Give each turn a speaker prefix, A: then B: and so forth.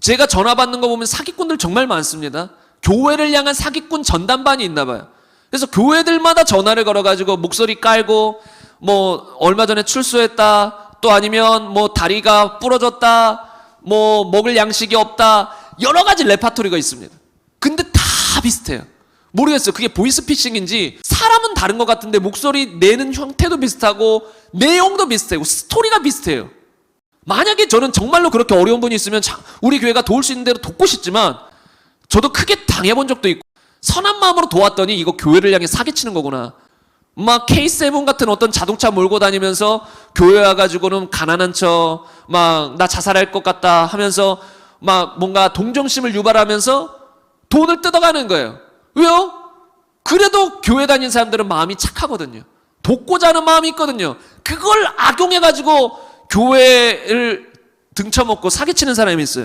A: 제가 전화 받는 거 보면 사기꾼들 정말 많습니다. 교회를 향한 사기꾼 전담반이 있나 봐요. 그래서 교회들마다 전화를 걸어가지고 목소리 깔고 뭐 얼마 전에 출소했다 또 아니면 뭐 다리가 부러졌다 뭐 먹을 양식이 없다 여러 가지 레파토리가 있습니다. 근데 다 비슷해요. 모르겠어요. 그게 보이스피싱인지 사람은 다른 것 같은데 목소리 내는 형태도 비슷하고 내용도 비슷해요. 스토리가 비슷해요. 만약에 저는 정말로 그렇게 어려운 분이 있으면 자- 우리 교회가 도울 수 있는 대로 돕고 싶지만 저도 크게 당해본 적도 있고 선한 마음으로 도왔더니 이거 교회를 향해 사기치는 거구나. 막 K7 같은 어떤 자동차 몰고 다니면서 교회 와가지고는 가난한 척, 막 나 자살할 것 같다 하면서 막 뭔가 동정심을 유발하면서 돈을 뜯어가는 거예요. 왜요? 그래도 교회 다닌 사람들은 마음이 착하거든요. 돕고자 하는 마음이 있거든요. 그걸 악용해가지고 교회를 등쳐먹고 사기치는 사람이 있어요.